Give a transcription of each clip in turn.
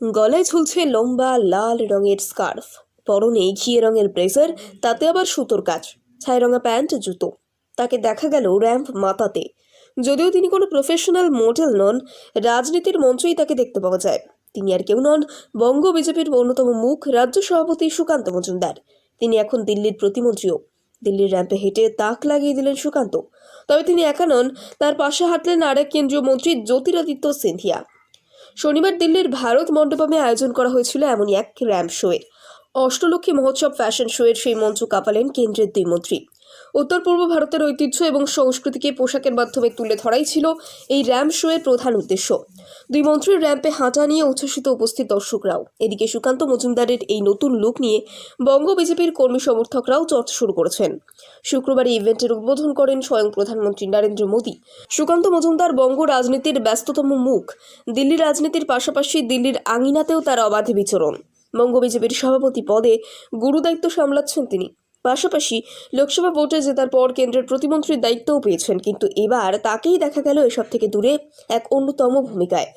গলায় ঝুলছে লম্বা, লাল রঙের স্কার্ফ। পরনে ঘিয়ে রঙের ব্লেজার, তাতে আবার সুতোর কাজ। ছাই রঙা প্যান্ট, জুতো। তাকে দেখা গেল র্যাম্প মাতাতে যদিও তিনি কোনো প্রফেশনাল মডেল নন, রাজনীতির মঞ্চেই তাকে দেখতে পাওয়া যায়। তিনি আর কেউ নন, বঙ্গ বিজেপির অন্যতম মুখ রাজ্য সভাপতি সুকান্ত মজুমদার। তিনি এখন দিল্লির প্রতিমন্ত্রীও। দিল্লির র্যাম্পে হেঁটে তাক লাগিয়ে দিলেন সুকান্ত। তবে তিনি একা নন, তার পাশে হাঁটলেন আরেক কেন্দ্রীয় মন্ত্রী জ্যোতিরাদিত্য সিন্ধিয়া। শনিবার দিল্লির ভারত মণ্ডপমে আয়োজন করা হয়েছিল এমনই এক র্যাম্প শোয়ের। অষ্টলক্ষ্মী মহোৎসব ফ্যাশন শোয়ের সেই মঞ্চ কাঁপালেন কেন্দ্রের দুই মন্ত্রী। উত্তর পূর্ব ভারতের ঐতিহ্য এবং সংস্কৃতিকে পোশাকের মাধ্যমে তুলে ধরাই ছিল এই র্যাম্প শোয়ের প্রধান উদ্দেশ্য। দুই মন্ত্রীর র্যাম্পে হাঁটা নিয়ে উচ্ছ্বসিত উপস্থিত দর্শকরাও। এদিকে সুকান্ত মজুমদারের এই নতুন লুক নিয়ে বঙ্গ বিজেপির কর্মী সমর্থকরাও চর্চা শুরু করেছেন। শুক্রবার ইভেন্টের উদ্বোধন করেন স্বয়ং প্রধানমন্ত্রী নরেন্দ্র মোদী। সুকান্ত মজুমদার বঙ্গ রাজনীতির ব্যস্ততম মুখ। দিল্লি রাজনীতির পাশাপাশি দিল্লির আঙিনাতেও তার অবাধে বিচরণ। বঙ্গ বিজেপির সভাপতি পদে গুরুদায়িত্ব সামলাচ্ছেন তিনি। পাশাপাশি লোকসভা ভোটে জেতার পর কেন্দ্রের প্রতিমন্ত্রীর দায়িত্বও পেয়েছেন, কিন্তু এবার তাকেই দেখা গেল এসব থেকে দূরে এক অন্যতম ভূমিকায়।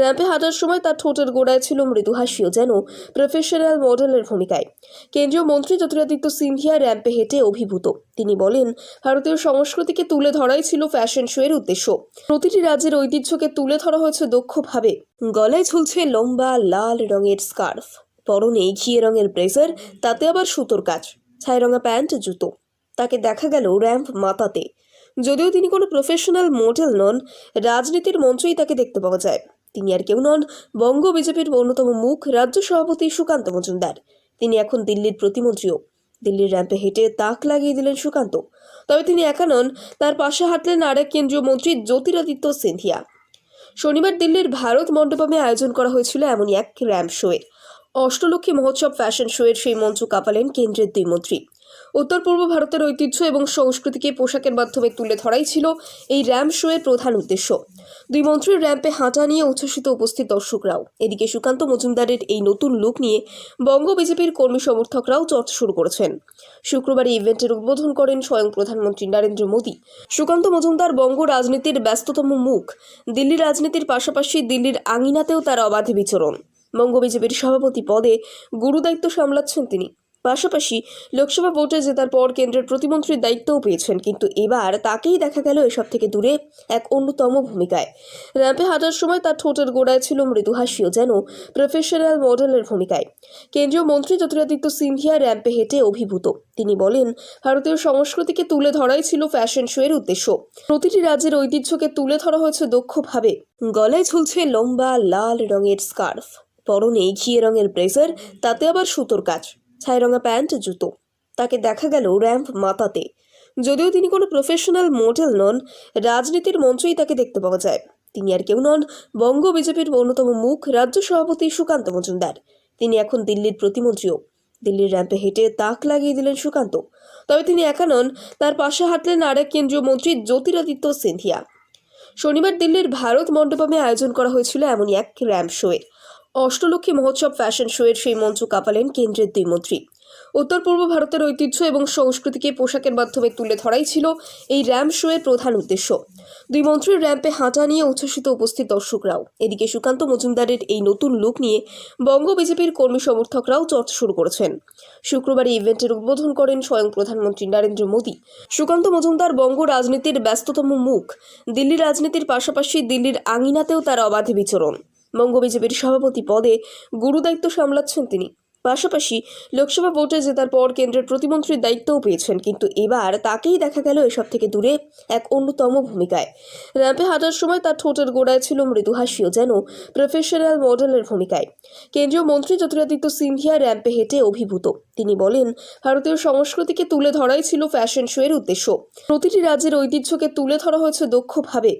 র্যাম্পে হাঁটার সময় তার ঠোঁটের গোড়ায় ছিল মৃদু হাসিও যেন প্রফেশনাল মডেলের ভূমিকায়। কেন্দ্রীয় মন্ত্রী জ্যোতিরাদিত্য সিন্ধিয়া র্যাম্পে হেঁটে অভিভূত। তিনি বলেন, ভারতীয় সংস্কৃতিকে তুলে ধরাই ছিল ফ্যাশন শোয়ের উদ্দেশ্য। প্রতিটি রাজ্যের ঐতিহ্যকে তুলে ধরা হয়েছে দক্ষভাবে। গলায় ঝুলছে লম্বা লাল রঙের স্কার্ফ, পরনে ঘিয়ে রঙের ব্লেজার, তাতে আবার সুতোর কাজ। ছাই রঙা প্যান্ট, জুতো। তাকে দেখা গেল র্যাম্প মাতাতে যদিও তিনি কোনো প্রফেশনাল মডেল নন, রাজনীতির মঞ্চেই তাকে দেখতে পাওয়া যায়। তিনি আর কেউ নন, বঙ্গ বিজেপির অন্যতম মুখ রাজ্য সভাপতি সুকান্ত মজুমদার। তিনি এখন দিল্লির প্রতিমন্ত্রীও। দিল্লির র্যাম্পে হেঁটে তাক লাগিয়ে দিলেন সুকান্ত। তবে তিনি একা নন, তার পাশে হাঁটলেন আরেক কেন্দ্রীয় মন্ত্রী জ্যোতিরাদিত্য সিন্ধিয়া। শনিবার দিল্লির ভারত মণ্ডপমে আয়োজন করা হয়েছিল এমনই এক র্যাম্প শোয়ের অষ্টলক্ষ্মী মহোৎসব ফ্যাশন শোয়ের সেই মঞ্চ কাঁপালেন কেন্দ্রের দুই মন্ত্রী। উত্তর পূর্ব ভারতের ঐতিহ্য এবং সংস্কৃতিকে পোশাকের মাধ্যমে তুলে ধরাই ছিল এই র্যাম্প শোয়ের প্রধান উদ্দেশ্য। দুই মন্ত্রীর র্যাম্পে হাঁটা নিয়ে উচ্ছ্বসিত উপস্থিত দর্শকরাও। এদিকে সুকান্ত মজুমদারের এই নতুন লুক নিয়ে বঙ্গ বিজেপির কর্মী সমর্থকরাও চর্চা শুরু করেছেন। শুক্রবার ইভেন্টের উদ্বোধন করেন স্বয়ং প্রধানমন্ত্রী নরেন্দ্র মোদী। সুকান্ত মজুমদার বঙ্গ রাজনীতির ব্যস্ততম মুখ। দিল্লি রাজনীতির পাশাপাশি দিল্লির আঙিনাতেও তার অবাধে বিচরণ। বঙ্গ বিজেপির সভাপতি পদে গুরুদায়িত্ব সামলাচ্ছেন তিনি। পাশাপাশি লোকসভা ভোটে জেতার পর কেন্দ্রের প্রতিমন্ত্রীর দায়িত্বও পেয়েছেন, কিন্তু এবার তাকেই দেখা গেল এসব থেকে দূরে এক অন্যতম ভূমিকায়। র্যাম্পে হাঁটার সময় তার ঠোঁটের গোড়ায় ছিল মৃদু হাসিও যেন প্রফেশনাল মডেলের ভূমিকায়। কেন্দ্রীয় মন্ত্রী জ্যোতিরাদিত্য সিন্ধিয়া র্যাম্পে হেঁটে অভিভূত। তিনি বলেন, ভারতীয় সংস্কৃতিকে তুলে ধরাই ছিল ফ্যাশন শোয়ের উদ্দেশ্য। প্রতিটি রাজ্যের ঐতিহ্যকে তুলে ধরা হয়েছে দক্ষভাবে। গলায় ঝুলছে লম্বা লাল রঙের স্কার্ফ। পরনে ঘিয়ে রঙের ব্লেজার, তাতে আবার সুতোর কাজ। ছাই রঙা প্যান্ট, জুতো। তাকে দেখা গেল র্যাম্প মাতাতে যদিও তিনি কোনো প্রফেশনাল মডেল নন, রাজনীতির মঞ্চেই তাকে দেখতে পাওয়া যায়। তিনি আর কেউ নন, বঙ্গ বিজেপির অন্যতম মুখ রাজ্য সভাপতি সুকান্ত মজুমদার। তিনি এখন দিল্লির প্রতিমন্ত্রীও। দিল্লির র্যাম্পে হেঁটে তাক লাগিয়ে দিলেন সুকান্ত। তবে তিনি একা নন, তার পাশে হাঁটলেন আরেক কেন্দ্রীয় মন্ত্রী জ্যোতিরাদিত্য সিন্ধিয়া। শনিবার দিল্লির ভারত মণ্ডপমে আয়োজন করা হয়েছিল এমনই এক র্যাম্প শোয়ের অষ্টলক্ষ্মী মহোৎসব ফ্যাশন শোয়ের সেই মঞ্চ কাঁপালেন কেন্দ্রের দুই মন্ত্রী। উত্তর পূর্ব ভারতের ঐতিহ্য এবং সংস্কৃতিকে পোশাকের মাধ্যমে তুলে ধরাই ছিল এই র্যাম্প শোয়ের প্রধান উদ্দেশ্য। দুই মন্ত্রীর র্যাম্পে হাঁটা নিয়ে উচ্ছ্বসিত উপস্থিত দর্শকরাও। এদিকে সুকান্ত মজুমদারের এই নতুন লুক নিয়ে বঙ্গ বিজেপির কর্মী সমর্থকরাও চর্চা শুরু করেছেন। শুক্রবার ইভেন্টের উদ্বোধন করেন স্বয়ং প্রধানমন্ত্রী নরেন্দ্র মোদী। সুকান্ত মজুমদার বঙ্গ রাজনীতির ব্যস্ততম মুখ। দিল্লি রাজনীতির পাশাপাশি দিল্লির আঙিনাতেও তার অবাধে বিচরণ। বঙ্গ বিজেপির সভাপতি পদে গুরুদায়িত্ব সামলাচ্ছেন তিনি। পাশাপাশি লোকসভা ভোটে জেতার পর কেন্দ্রের প্রতিমন্ত্রীর দায়িত্বও পেয়েছেন, কিন্তু এবার তাকেই দেখা গেল এসব থেকে দূরে এক অন্যতম ভূমিকায়। র্যাম্পে হাঁটার সময় তার ঠোঁটের গোড়ায় ছিল মৃদু হাসিও যেন প্রফেশনাল মডেলের ভূমিকায়। কেন্দ্রীয় মন্ত্রী জ্যোতিরাদিত্য সিন্ধিয়া র্যাম্পে হেঁটে অভিভূত। তিনি বলেন, ভারতীয় সংস্কৃতিকে তুলে ধরাই ছিল ফ্যাশন শোয়ের উদ্দেশ্য। প্রতিটি রাজ্যের ঐতিহ্যকে তুলে ধরা হয়েছে দক্ষভাবে।